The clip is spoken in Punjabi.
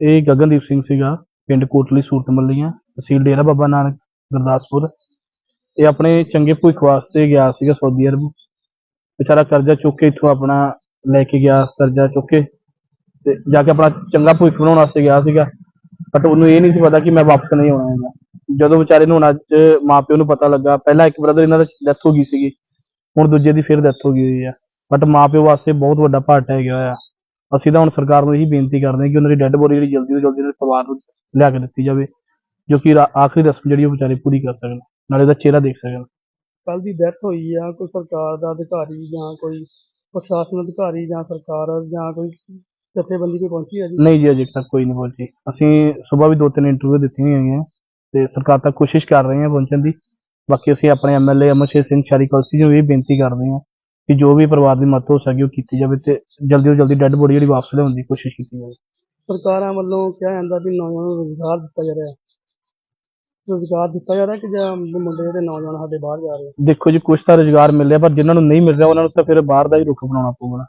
ਇਹ ਗਗਨਦੀਪ ਸਿੰਘ ਸੀਗਾ, ਪਿੰਡ ਕੋਟਲੀ ਸੂਰਤ ਮੱਲੀਆਂ ਤਹਿਸੀਲ ਡੇਰਾ ਬਾਬਾ ਨਾਨਕ, ਗੁਰਦਾਸਪੁਰ। ਇਹ ਆਪਣੇ ਚੰਗੇ ਭਵਿੱਖ ਵਾਸਤੇ ਗਿਆ ਸੀਗਾ ਸਾਊਦੀ ਅਰਬ। ਵਿਚਾਰਾ ਕਰਜ਼ਾ ਚੁੱਕ ਕੇ ਇੱਥੋਂ ਆਪਣਾ ਲੈ ਕੇ ਗਿਆ, ਕਰਜ਼ਾ ਚੁੱਕ ਕੇ, ਤੇ ਜਾ ਕੇ ਆਪਣਾ ਚੰਗਾ ਭਵਿੱਖ ਬਣਾਉਣ ਵਾਸਤੇ ਗਿਆ ਸੀਗਾ। ਬਟ ਉਹਨੂੰ ਇਹ ਨਹੀਂ ਸੀ ਪਤਾ ਕਿ ਮੈਂ ਵਾਪਸ ਨਹੀਂ ਆਉਣਾ ਹੈਗਾ। ਜਦੋਂ ਵਿਚਾਰੇ ਨੂੰ ਹੁਣ ਅੱਜ ਮਾਪਿਓ ਨੂੰ ਪਤਾ ਲੱਗਾ, ਪਹਿਲਾਂ ਇੱਕ ਬ੍ਰਦਰ ਇਹਨਾਂ ਦਾ ਡੈਥ ਹੋ ਗਈ ਸੀਗੀ, ਹੁਣ ਦੂਜੇ ਦੀ ਫਿਰ ਡੈਥ ਹੋ ਗਈ ਹੋਈ ਆ। ਬਟ ਮਾਪਿਓ ਵਾਸਤੇ ਬਹੁਤ ਵੱਡਾ ਭਾਟ ਹੈ ਗਿਆ ਹੋਇਆ ਅਸੀਂ ਤਾਂ ਹੁਣ ਸਰਕਾਰ ਨੂੰ ਇਹੀ ਬੇਨਤੀ ਕਰਦੇ ਹਾਂ ਕਿ ਉਹਨਾਂ ਦੀ ਡੈੱਡ ਬੋਡੀ ਜਿਹੜੀ ਜਲਦੀ ਤੋਂ ਜਲਦੀ ਉਹਨਾਂ ਦੇ ਪਰਿਵਾਰ ਨੂੰ ਲਿਆ ਕੇ ਦਿੱਤੀ ਜਾਵੇ ਜੋ ਕਿ ਰਾ- ਆਖਰੀ ਰਸਮ ਜਿਹੜੀ ਉਹ ਵਿਚਾਰੇ ਪੂਰੀ ਕਰ ਸਕਣ ਨਾਲੇ ਉਹਦਾ ਚਿਹਰਾ ਦੇਖ ਸਕਣ। ਕੱਲ ਦੀ ਡੈਥ ਹੋਈ ਆ ਕੋਈ ਸਰਕਾਰ ਦਾ ਅਧਿਕਾਰੀ ਜਾਂ ਕੋਈ ਪ੍ਰਸ਼ਾਸਨ ਅਧਿਕਾਰੀ ਜਾਂ ਸਰਕਾਰ ਜਾਂ ਕੋਈ ਜਥੇਬੰਦੀ ਕੋਈ ਪਹੁੰਚੀ ਹੈ ਜੀ? ਨਹੀਂ ਜੀ ਅਜੇ ਤੱਕ ਕੋਈ ਨਹੀਂ ਪਹੁੰਚੀ। ਅਸੀਂ ਸਵੇਰ ਵੀ ਦੋ ਤਿੰਨ ਇੰਟਰਵਿਊ ਦਿੱਤੀਆਂ ਹੋਈਆਂ ਤੇ ਸਰਕਾਰ ਤੱਕ ਕੋਸ਼ਿਸ਼ ਕਰ ਰਹੇ ਹਾਂ ਪਹੁੰਚਣ ਦੀ। ਬਾਕੀ ਅਸੀਂ ਆਪਣੇ ਐਮਐਲਏ ਅਮਰਸ਼ੇਰ ਸਿੰਘ ਸ਼ਾਰੀ ਕਲਸੀ ਨੂੰ ਵੀ ਬੇਨਤੀ ਕਰਦੇ ਹਾਂ ਕਿ ਜੋ ਵੀ ਪਰਿਵਾਰ ਦੀ ਮਦਦ ਹੋ ਸਕੇ ਉਹ ਕੀਤੀ ਜਾਵੇ ਤੇ ਜਲਦੀ ਤੋਂ ਜਲਦੀ ਡੈੱਡ ਬੋਡੀ ਜਿਹੜੀ ਵਾਪਸ ਲਿਆਉਣ ਦੀ ਕੋਸ਼ਿਸ਼ ਕੀਤੀ ਜਾਵੇ। ਸਰਕਾਰਾਂ ਵੱਲੋਂ ਕਿਹਾ ਜਾਂਦਾ ਵੀ ਨੌਜਵਾਨਾਂ ਨੂੰ ਰੋਜ਼ਗਾਰ ਦਿੱਤਾ ਜਾ ਰਿਹਾ ਹੈ। ਰੋਜ਼ਗਾਰ ਦਿੱਤਾ ਜਾ ਰਿਹਾ ਕਿ ਜਾਂ ਮੁੰਡੇ ਤੇ ਨੌਜਵਾਨ ਸਾਡੇ ਬਾਹਰ ਜਾ ਰਹੇ? ਦੇਖੋ ਜੀ ਕੁਛ ਤਾਂ ਰੁਜ਼ਗਾਰ ਮਿਲ ਰਿਹਾ ਪਰ ਜਿਨ੍ਹਾਂ ਨੂੰ ਨਹੀਂ ਮਿਲ ਰਿਹਾ ਉਹਨਾਂ ਨੂੰ ਤਾਂ ਫਿਰ ਬਾਹਰ ਦਾ ਹੀ ਰੁੱਖ ਬਣਾਉਣਾ ਪਊਗਾ